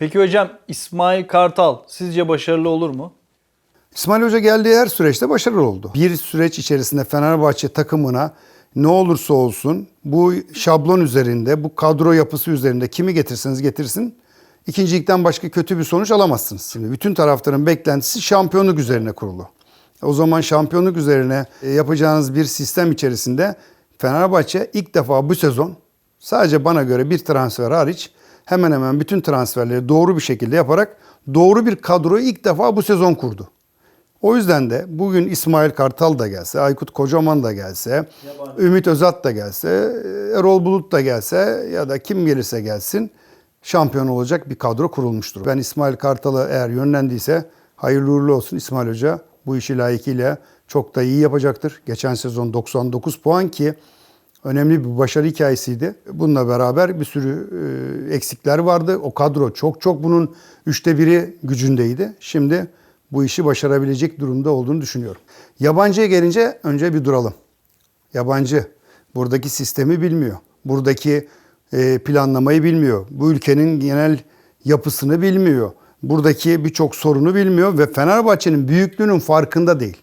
Peki hocam İsmail Kartal sizce başarılı olur mu? İsmail Hoca geldiği her süreçte başarılı oldu. Bir süreç içerisinde Fenerbahçe takımına ne olursa olsun bu şablon üzerinde, bu kadro yapısı üzerinde kimi getirseniz getirsin ikinci ligden başka kötü bir sonuç alamazsınız. Şimdi bütün taraftarın beklentisi şampiyonluk üzerine kurulu. O zaman şampiyonluk üzerine e, yapacağınız bir sistem içerisinde Fenerbahçe ilk defa bu sezon sadece bana göre bir transfer hariç hemen hemen bütün transferleri doğru bir şekilde yaparak doğru bir kadroyu ilk defa bu sezon kurdu. O yüzden de bugün İsmail Kartal da gelse, Aykut Kocaman da gelse, Ümit Özat da gelse, Erol Bulut da gelse ya da kim gelirse gelsin şampiyon olacak bir kadro kurulmuştur. Ben İsmail Kartal'ı eğer yönlendiyse hayırlı uğurlu olsun İsmail Hoca. Bu işi layıkıyla çok da iyi yapacaktır. Geçen sezon 99 puan ki önemli bir başarı hikayesiydi. Bununla beraber bir sürü e, eksikler vardı. O kadro çok çok bunun üçte biri gücündeydi. Şimdi bu işi başarabilecek durumda olduğunu düşünüyorum. Yabancıya gelince önce bir duralım. Yabancı buradaki sistemi bilmiyor. Buradaki e, planlamayı bilmiyor. Bu ülkenin genel yapısını bilmiyor. Buradaki birçok sorunu bilmiyor ve Fenerbahçe'nin büyüklüğünün farkında değil.